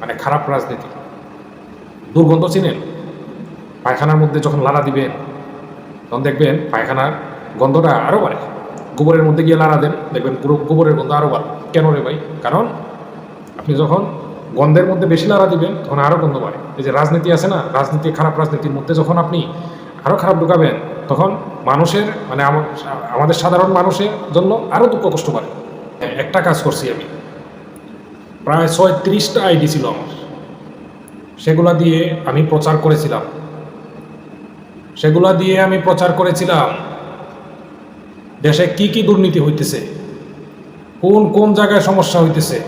মানে খারাপ রাজনীতি। দুর্গন্ধ চিনেন? পায়খানার মধ্যে যখন লাড়া দিবেন তখন দেখবেন পায়খানার গন্ধটা আরও বাড়ে। গোবরের মধ্যে গিয়ে লাড়া দেন দেখবেন পুরো গোবরের গন্ধ আরও বাড়ে। কেন রে ভাই? কারণ আপনি যখন গন্ধের মধ্যে বেশি লাড়া দিবেন তখন আরও গন্ধ বাড়ে। এই যে রাজনীতি আছে না রাজনীতি খারাপ রাজনীতির মধ্যে যখন আপনি আরও খারাপ ঢুকাবেন তখন মানুষের মানে আমাদের সাধারণ মানুষের জন্য আরও দুঃখ কষ্ট বাড়ে। হ্যাঁ, একটা কাজ করছি আমি। প্রায় ছয় ছয়ত্রিশটা আইডি ছিল আমার। সেগুলা দিয়ে আমি প্রচার করেছিলাম। সেগুলা দিয়ে আমি প্রচার করেছিলাম, দেশে কি কি দুর্নীতি হইতেছে, কোন কোন জায়গায় সমস্যা হইতেছে।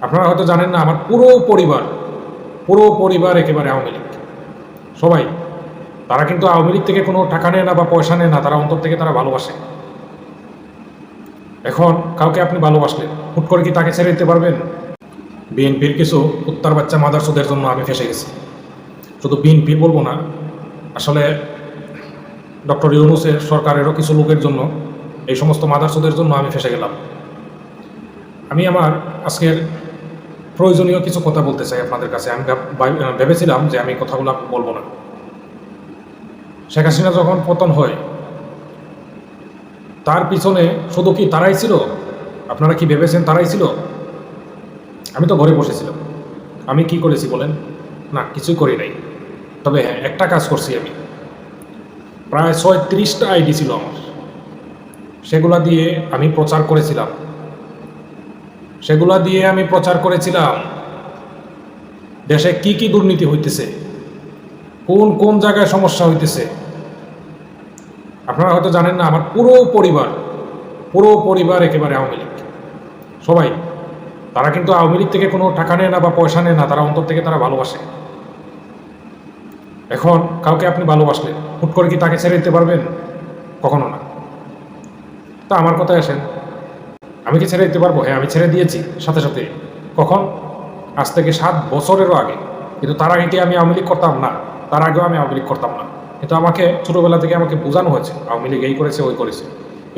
আপনারা হয়তো জানেন না, আমার পুরো পরিবার পুরো পরিবার একেবারে আওয়ামী লীগ। সবাই, তারা কিন্তু আওয়ামী লীগ থেকে কোনো টাকা নেয় না বা পয়সা নেয় না, তারা অন্তর থেকে তারা ভালোবাসে। এখন কাউকে আপনি ভালোবাসলেন, হুট করে কি তাকে ছেড়ে দিতে পারবেন? বিএনপির কিছু উত্তর বাচ্চা মাদারসোদের জন্য আমি ফেসে গেছি। শুধু বিএনপি বলব না, আসলে ডক্টর ইউনুসের সরকারেরও কিছু লোকের জন্য এই সমস্ত মাদারসোদের জন্য আমি ফেসে গেলাম। আমি আমার আজকের প্রয়োজনীয় কিছু কথা বলতে চাই আপনাদের কাছে। আমি ভাব- ভাব- ভেবেছিলাম যে আমি কথাগুলো বলব না। শেখ হাসিনা যখন পতন হয় তার পিছনে শুধু কি তারাই ছিল? আপনারা কি ভেবেছেন তারাই ছিল? আমি তো ঘরে বসেছিলাম। আমি কি করেছি বলেন? না, কিছুই করি নাই। তবে হ্যাঁ একটা কাজ করছি আমি। প্রায় ছয়ত্রিশটা আইডি ছিল আমার। সেগুলা দিয়ে আমি প্রচার করেছিলাম। সেগুলা দিয়ে আমি প্রচার করেছিলাম, দেশে কি কি দুর্নীতি হইতেছে, কোন কোন জায়গায় সমস্যা হইতেছে আপনারা হয়তো জানেন না, আমার পুরো পরিবার পুরো পরিবার একেবারে আওয়ামী লীগ। সবাই, তারা কিন্তু আওয়ামী লীগ থেকে কোনো টাকা নেয় না বা পয়সা নেয় না, তারা অন্তর থেকে তারা ভালোবাসে। এখন কাউকে আপনি ভালোবাসলেন হুট করে কি তাকে ছেড়ে দিতে পারবেন? কখনো না। তা আমার কথায় আসেন, আমি কি ছেড়ে দিতে পারব? হ্যাঁ আমি ছেড়ে দিয়েছি, সাথে সাথে। কখন? আজ থেকে সাত বছরেরও আগে। কিন্তু তার আগে আমি আওয়ামী লীগ করতাম? না, তার আগেও আমি আওয়ামী লীগ করতাম না। কিন্তু আমাকে ছোটোবেলা থেকে আমাকে বোঝানো হয়েছে, আওয়ামী লীগ এই করেছে, ওই করেছে।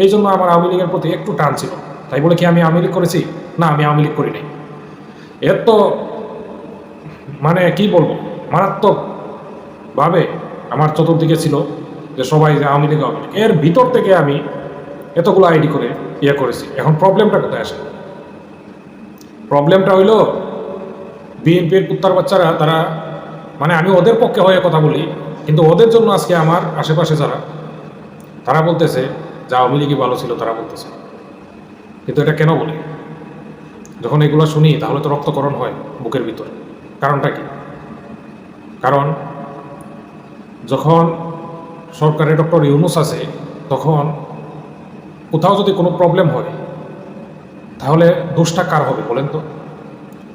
এই জন্য আমার আওয়ামী লীগের প্রতি একটু টান ছিল। তাই বলে কি আমি আওয়ামী লীগ করেছি? না, আমি আওয়ামী লীগ করিনি এর তো মানে কি বলব? মারাত্মক ভাবে আমার চতুর্দিকে ছিল যে সবাই যে আওয়ামী লীগ আওয়ামী লীগ। এর ভিতর থেকে আমি এতগুলো আইডি করে ইয়ে করেছি। এখন প্রবলেমটা কোথায় আসে? প্রবলেমটা হইল বিএনপির কুত্তার বাচ্চারা, তারা মানে আমি ওদের পক্ষে হয়ে কথা বলি কিন্তু ওদের জন্য আজকে আমার আশেপাশে যারা, তারা বলতেছে যে আওয়ামী লীগই ভালো ছিল, তারা বলতেছে। কিন্তু এটা কেন বলি? যখন এগুলো শুনি, তাহলে তো রক্তকরণ হয় বুকের ভিতরে। কারণটা কি? কারণ যখন সরকারে ডক্টর ইউনুস আছে, তখন কোথাও যদি কোনো প্রবলেম হয়, তাহলে দোষটা কার হবে বলেন তো?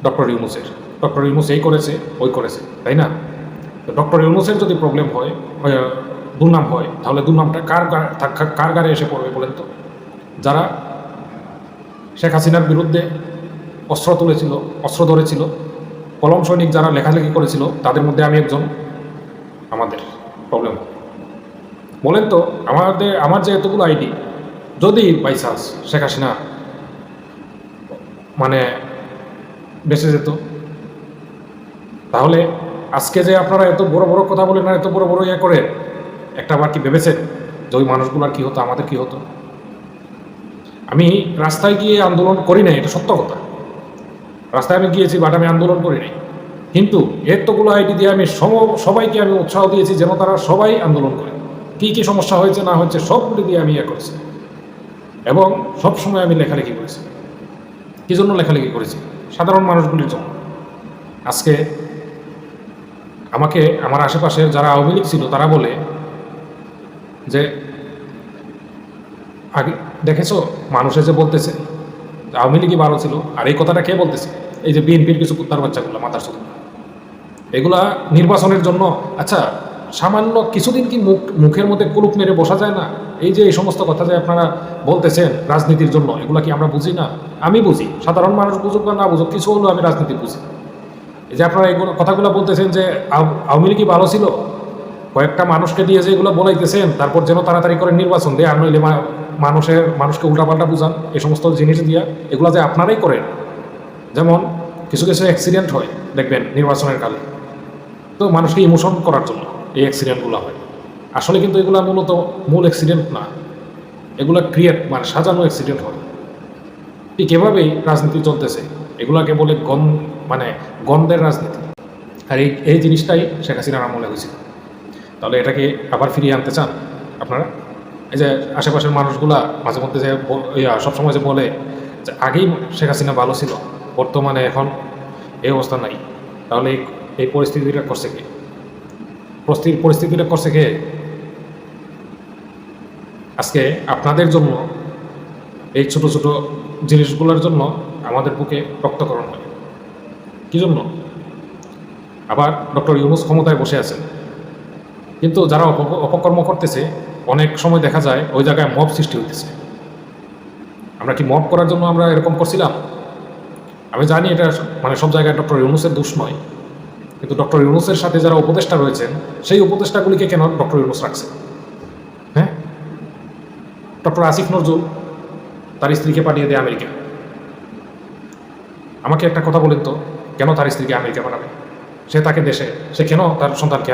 ডক্টর ইউনুসের। ডক্টর ইউনুস এই করেছে, ওই করেছে, তাই না? ডক্টর ইউনুসের যদি প্রবলেম হয় দুর্নাম হয়, তাহলে দুর্নামটা কার কার গাড়ে এসে পড়বে বলেন তো? যারা শেখ হাসিনার বিরুদ্ধে অস্ত্র তুলেছিল, অস্ত্র ধরেছিল, কলম সৈনিক যারা লেখালেখি করেছিল, তাদের মধ্যে আমি একজন, আমাদের প্রবলেম বলেন তো, আমাদের, আমার যে এতগুলো আইডি, যদি বাই চান্স শেখ হাসিনা মানে বেঁচে যেত, তাহলে আজকে যে আপনারা এত বড় বড় কথা বলেন না এত বড় বড় ইয়ে করে একটা বার কি ভেবেছেন? যে ওই মানুষগুলোর কি হতো, আমাদের কি হতো? আমি রাস্তায় গিয়ে আন্দোলন করি নাই, এটা সত্য কথা। রাস্তায় আমি গিয়েছি, বাট আমি আন্দোলন করি নাই। কিন্তু এতগুলো আইডি দিয়ে আমি সবাইকে আমি উৎসাহ দিয়েছি যেন তারা সবাই আন্দোলন করে। কী কী সমস্যা হয়েছে, না হয়েছে, সবগুলি দিয়ে আমি ইয়ে করেছি। এবং সব সময় আমি লেখালেখি করেছি। কী জন্য লেখালেখি করেছি? সাধারণ মানুষগুলির জন্য। আজকে আমাকে, আমার আশেপাশের যারা আওয়ামী লীগ ছিল, তারা বলে যে, আগে, দেখেছ? মানুষে যে বলতেছে আওয়ামী লীগই ভালো ছিল, আর এই কথাটা কে বলতেছে? এই যে বিএনপির কিছু কুত্তার বাচ্চাগুলো, মাথার চোখ এগুলা নির্বাচনের জন্য আচ্ছা সামান্য কিছুদিন কি মুখ, মুখের মধ্যে কুলুপ মেরে বসা যায় না? এই যে এই সমস্ত কথা যে আপনারা বলতেছেন রাজনীতির জন্য, এগুলা কি আমরা বুঝি না? আমি বুঝি, সাধারণ মানুষ বুঝুক বা না বুঝুক, কিছু হলেও আমি রাজনীতি বুঝি। যে আপনারা এগুলো কথাগুলো বলতেছেন যে আও- আওয়ামী লীগই ভালো ছিল? কয়েকটা মানুষকে দিয়ে যে এগুলো বলাইতেছেন, তারপর যেন তাড়াতাড়ি করে নির্বাচন দেয়, আর নইলে মানুষের, মানুষকে উল্টাপাল্টা বুঝান, এই সমস্ত জিনিস দিয়া এগুলো যে আপনারাই করেন। যেমন কিছু কিছু অ্যাক্সিডেন্ট হয়, দেখবেন নির্বাচনের কালে। তো মানুষকে ইমোশন করার জন্য এই অ্যাক্সিডেন্টগুলো হয়। আসলে কিন্তু এগুলো মূলত মূল অ্যাক্সিডেন্ট না। এগুলো ক্রিয়েট মানে সাজানো অ্যাক্সিডেন্ট হয়। ঠিক এভাবেই রাজনীতি চলতেছে। এগুলাকে বলে গন মানে গন্ধের রাজনীতি। আর এই এই জিনিসটাই শেখ হাসিনার আমলে হয়েছিল। তাহলে এটাকে আবার ফিরিয়ে আনতে চান আপনারা? এই যে আশেপাশের মানুষগুলা মাঝে মধ্যে যে সবসময় যে বলে যে আগেই শেখ হাসিনা ভালো ছিল, বর্তমানে এখন এই অবস্থা নাই। তাহলে এই পরিস্থিতিটা করছে কে? পরিস্থিতি, পরিস্থিতিটা করছে কে? আজকে আপনাদের জন্য এই ছোট ছোট জিনিসগুলোর জন্য আমাদের বুকে রক্তকরণ হয়। কী জন্য আবার ডক্টর ইউনুস ক্ষমতায় বসে আছেন। কিন্তু যারা অপকর্ম করতেছে, অনেক সময় দেখা যায় ওই জায়গায় মব সৃষ্টি হইতেছে। আমরা কি মব করার জন্য আমরা এরকম করছিলাম? আমি জানি এটা মানে সব জায়গায় ডক্টর ইউনুসের দোষ নয়। কিন্তু ডক্টর ইউনুসের সাথে যারা উপদেষ্টা রয়েছেন, সেই উপদেষ্টাগুলিকে কেন ডক্টর ইউনুস রাখছে হ্যাঁ? ডক্টর আসিফ নজরুল, তার স্ত্রীকে পাঠিয়ে দেয় আমেরিকা। আমাকে একটা কথা বলেন তো। কেন তার স্ত্রীকে আমেরিকা পাঠাবে? সে তাকে দেশে, সে কেন তার সন্তানকে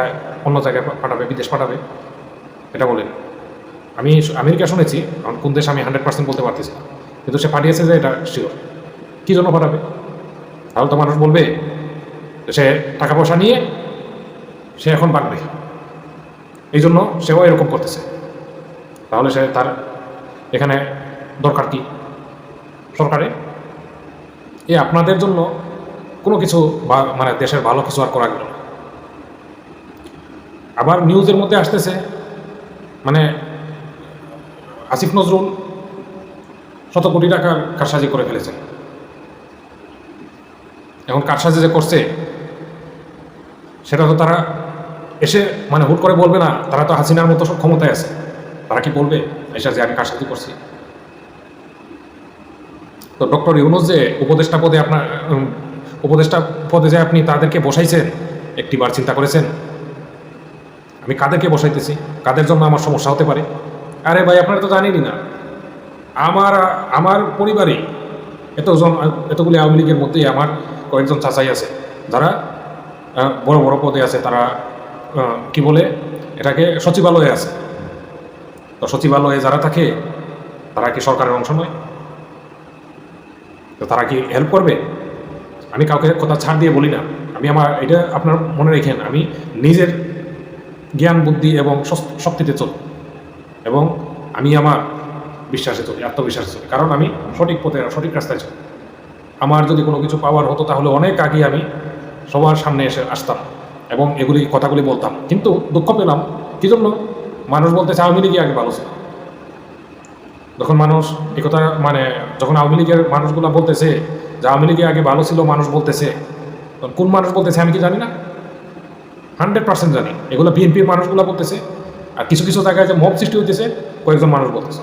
অন্য জায়গায় পাঠাবে, বিদেশ পাঠাবে? এটা বলেন। আমি আমেরিকা শুনেছি, কারণ কোন দেশ আমি হান্ড্রেড পার্সেন্ট বলতে পারতেছি না। কিন্তু সে পাঠিয়েছে যে এটা শিওর কী জন্য পাঠাবে? তাহলে তো মানুষ বলবে সে টাকা পয়সা নিয়ে সে এখন বাঁকবে এই জন্য সেও এরকম করতেছে। তাহলে সে তার এখানে দরকার কি? সরকারে? এই আপনাদের জন্য কিছু বা মানে দেশের ভালো কিছু আর করা গেল আবার নিউজের মধ্যে আসতেছে মানে আসিফ নজরুল শত কোটি টাকার কারসাজি করে ফেলেছেন এখন কারসাজি যে করছে, সেটা তো তারা এসে মানে হুট করে বলবে না, তারা তো হাসিনার মতো সব ক্ষমতায় আছে। তারা কি বলবে? এসে যে আমি কারসাজি করছি। তো ডক্টর ইউনুস যে উপদেষ্টা পদে আপনার উপদেষ্টা পদে যে আপনি তাদেরকে বসাইছেন একটিবার চিন্তা করেছেন? আমি কাদেরকে বসাইতেছি? কাদের জন্য আমার সমস্যা হতে পারে? আরে ভাই, আপনারা তো জানেনই না। আমার আমার পরিবারে এতজন, এতগুলি আওয়ামী লীগের মধ্যেই আমার কয়েকজন চাচাই আছে। যারা বড় বড় পদে আছে, তারা কি বলে, এটাকে সচিবালয়ে আছে। তো সচিবালয়ে যারা থাকে, তারা কি সরকারের অংশ নয়? তো তারা কি হেল্প করবে? আমি কাউকে কথা ছাড় দিয়ে বলি না। আমি আমার এটা আপনার মনে রেখেন, আমি নিজের জ্ঞান, বুদ্ধি এবং শক্তিতে চলি। এবং আমি আমার বিশ্বাসে চলি, আত্মবিশ্বাসে চলি। কারণ আমি সঠিক পথে, সঠিক রাস্তায় চলি। আমার যদি কোনো কিছু পাওয়ার হতো তাহলে অনেক আগে আমি সবার সামনে এসে আসতাম এবং এগুলি, কথাগুলি বলতাম। কিন্তু দুঃখ পেলাম, কী জন্য? মানুষ বলতেছে আওয়ামী লীগই আগে ভালো ছিল। যখন মানুষ একথা মানে যখন আওয়ামী লীগের মানুষগুলো বলতেছে যে আওয়ামী লীগে আগে ভালো ছিল, মানুষ বলতেছে। কোন মানুষ বলতেছে আমি কি জানি না? হান্ড্রেড পার্সেন্ট জানি। এগুলো বিএনপির মানুষগুলো বলতেছে। আর কিছু কিছু জায়গায় যে মব সৃষ্টি হইতেছে, কয়েকজন মানুষ বলতেছে।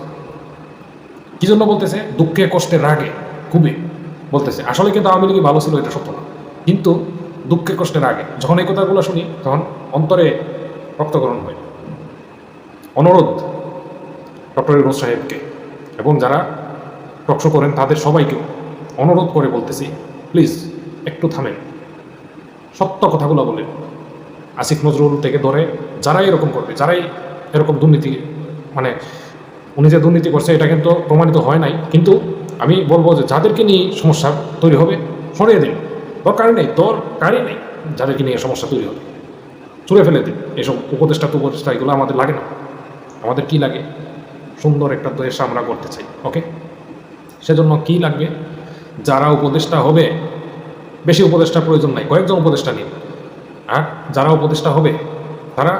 কি জন্য বলতেছে? দুঃখে কষ্টে রাগে, খুবই বলতেছে। আসলে কিন্তু আওয়ামী লীগই ভালো ছিল, এটা সত্য না। কিন্তু দুঃখে কষ্টে রাগে, যখন এই কথাগুলো শুনি, তখন অন্তরে রক্তকরণ হয়। অনুরোধ ডক্টর ইউনুস সাহেবকে এবং যারা টকশো করেন, তাদের সবাইকে অনুরোধ করে বলতেছি, প্লিজ একটু থামেন। সত্য কথাগুলো বলেন। আসিফ নজরুল থেকে ধরে যারাই এরকম করবে, যারাই এরকম দুর্নীতি মানে উনি যে দুর্নীতি করছে, এটা কিন্তু প্রমাণিত হয় নাই। কিন্তু আমি বলব যে যাদেরকে নিয়ে সমস্যা তৈরি হবে, সরিয়ে দিন। দরকারই নেই দরকারই নেই যাদেরকে নিয়ে সমস্যা তৈরি হবে। ছুঁড়ে ফেলে দিন। এসব উপদেষ্টা উপদেষ্টা এগুলো আমাদের লাগে না। আমাদের কি লাগে? সুন্দর একটা দেশ আমরা করতে চাই, ওকে? সেজন্য কি লাগবে? যারা উপদেষ্টা হবে, বেশি উপদেষ্টা প্রয়োজন নাই, কয়েকজন উপদেষ্টা নিন আর যারা উপদেষ্টা হবে, তারা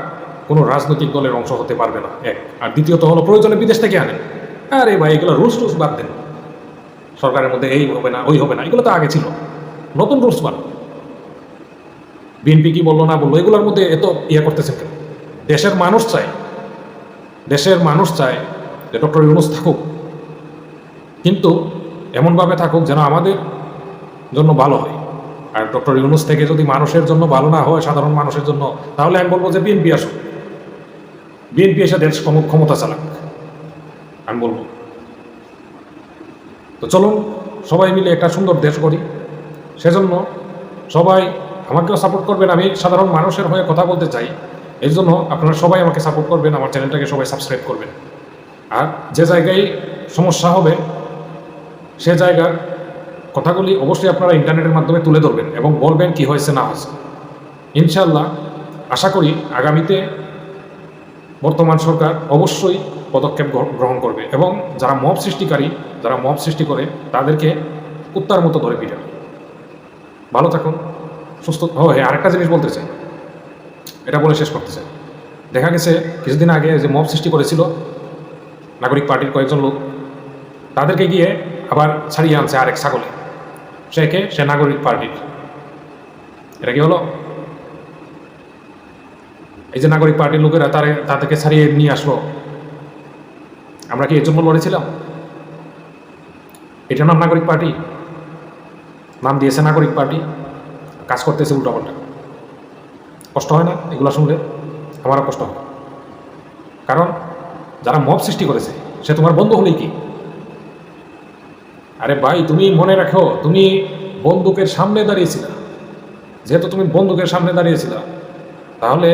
কোনো রাজনৈতিক দলের অংশ হতে পারবে না, এক। আর দ্বিতীয়ত হলো, প্রয়োজনে বিদেশ থেকে আনেন। আরে ভাই, এগুলো রুলস টুলস বাদ দেন। সরকারের মধ্যে এই হবে না, ওই হবে না, এগুলো তো আগে ছিল। নতুন রুলস বান বিএনপি কি বলল, না বলল, এগুলোর মধ্যে এত ইয়ে করতেছেন কেন? দেশের মানুষ চায়, দেশের মানুষ চায় যে ডক্টর ইউনুস থাকুক। কিন্তু এমনভাবে থাকুক যেন আমাদের জন্য ভালো হয়। আর ডক্টর ইউনুস থেকে যদি মানুষের জন্য ভালো না হয়, সাধারণ মানুষের জন্য, তাহলে আমি বলব যে বিএনপি আসুক। বিএনপি এসে দেশ ক্ষমতা চালাক। আমি বলব। তো চলুন, সবাই মিলে একটা সুন্দর দেশ করি সেজন্য সবাই আমাকেও সাপোর্ট করবেন। আমি সাধারণ মানুষের হয়ে কথা বলতে চাই। এই জন্য আপনারা সবাই আমাকে সাপোর্ট করবেন, আমার চ্যানেলটাকে সবাই সাবস্ক্রাইব করবেন। আর যে জায়গায় সমস্যা হবে সে জায়গার কথাগুলি অবশ্যই আপনারা ইন্টারনেটের মাধ্যমে তুলে ধরবেন এবং বলবেন কি হয়েছে, না হয়েছে। ইনশাল্লাহ আশা করি আগামীতে বর্তমান সরকার অবশ্যই পদক্ষেপ গ্রহণ করবে এবং যারা মব সৃষ্টিকারী, যারা মব সৃষ্টি করে, তাদেরকে কুত্তার মতো ধরে পিটাবে। ভালো থাকুন, সুস্থ ও হ্যাঁ আরেকটা জিনিস বলতে চাই। এটা বলে শেষ করতে চাই। দেখা গেছে কিছুদিন আগে যে মব সৃষ্টি করেছিল, নাগরিক পার্টির কয়েকজন লোক, তাদেরকে গিয়ে আবার ছাড়িয়ে আনছে আরেক ছাগলে। সে কে? সে নাগরিক পার্টির। এটা কি হলো? এই যে নাগরিক পার্টির লোকেরা তারে তাদেরকে ছাড়িয়ে নিয়ে আসলো। আমরা কি এর জন্য লড়েছিলাম? এটা নাম নাগরিক পার্টি? নাম দিয়েছে নাগরিক পার্টি। কাজ করতেছে উল্টাপাল্টা কষ্ট হয় না এগুলো শুনলে? আমারও কষ্ট হয়। কারণ যারা মব সৃষ্টি করেছে, সে তোমার বন্ধু হলেই কি? আরে ভাই, তুমি মনে রাখো, তুমি বন্দুকের সামনে দাঁড়িয়েছিলা। যেহেতু তুমি বন্দুকের সামনে দাঁড়িয়েছিলা, তাহলে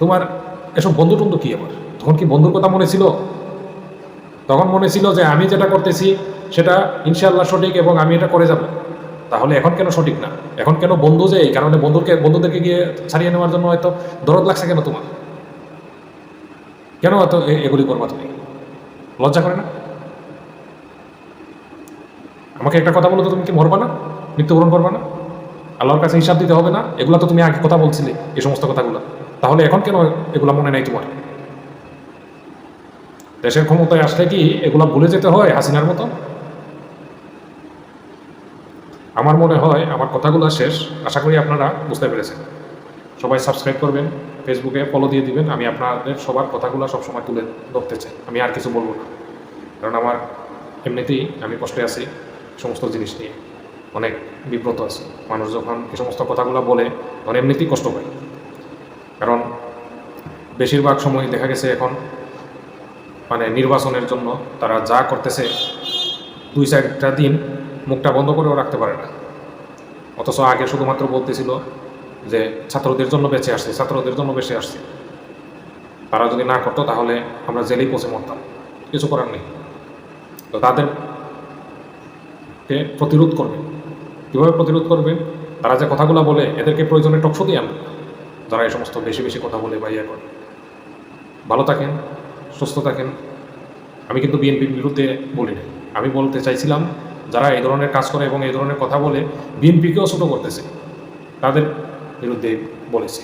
তোমার এসব বন্ধু টন্ধু কি আবার? তখন কি বন্ধুর কথা মনে ছিল? তখন মনে ছিল যে আমি যেটা করতেছি, সেটা ইনশাআল্লাহ সঠিক এবং আমি এটা করে যাব। তাহলে এখন কেন সঠিক না? এখন কেন বন্ধু যে এই কারণে বন্ধুকে, বন্ধুদেরকে গিয়ে ছাড়িয়ে নেওয়ার জন্য হয়তো দরদ লাগছে কেন তোমার? কেন এত এগুলি করবা তুমি? লজ্জা করে না? আমাকে একটা কথা বলো তো, তুমি কি মরবা না? মৃত্যুবরণ করবা না? আল্লাহর কাছে হিসাব দিতে হবে না? এগুলো তো তুমি আগে কথা বলছিলে, এই সমস্ত কথাগুলো। তাহলে এখন কেন এগুলো মনে নেই তোমার? দেশের ক্ষমতায় আসলে কি এগুলো ভুলে যেতে হয় হাসিনার মতো? আমার মনে হয় আমার কথাগুলো শেষ। আশা করি আপনারা বুঝতে পেরেছেন। সবাই সাবস্ক্রাইব করবেন ফেসবুকে ফলো দিয়ে দিবেন। আমি আপনাদের সবার কথাগুলো সবসময় তুলে ধরতে চাই। আমি আর কিছু বলব না। কারণ আমার এমনিতেই আমি কষ্টে আছি। সমস্ত জিনিস নিয়ে। অনেক বিব্রত আছে। মানুষ যখন এই সমস্ত কথাগুলো বলে, তখন এমনিতেই কষ্ট পায়। কারণ বেশিরভাগ সময় দেখা গেছে এখন মানে নির্বাচনের জন্য তারা যা করতেছে, দুই চারটা দিন মুখটা বন্ধ করেও রাখতে পারে না। অথচ আগে শুধুমাত্র বলতেছিল যে ছাত্রদের জন্য বেঁচে আসছে, ছাত্রদের জন্য বেঁচে আসছে। তারা যদি না করতো তাহলে আমরা জেলেই পচে মরতাম। কিছু করার নেই। তো তাদেরকে প্রতিরোধ করবেন কীভাবে প্রতিরোধ করবেন তারা যে কথাগুলো বলে, এদেরকে প্রয়োজনে টকশো দিয়ে আনবেন যারা এই সমস্ত বেশি বেশি কথা বলে বা ইয়ে করে। ভালো থাকেন, সুস্থ থাকেন। আমি কিন্তু বিএনপির বিরুদ্ধে বলি না আমি বলতে চাইছিলাম, যারা এই ধরনের কাজ করে এবং এই ধরনের কথা বলে, বিএনপিকেও ছোটো করতেছে। তাদের বিরুদ্ধে বলেছি।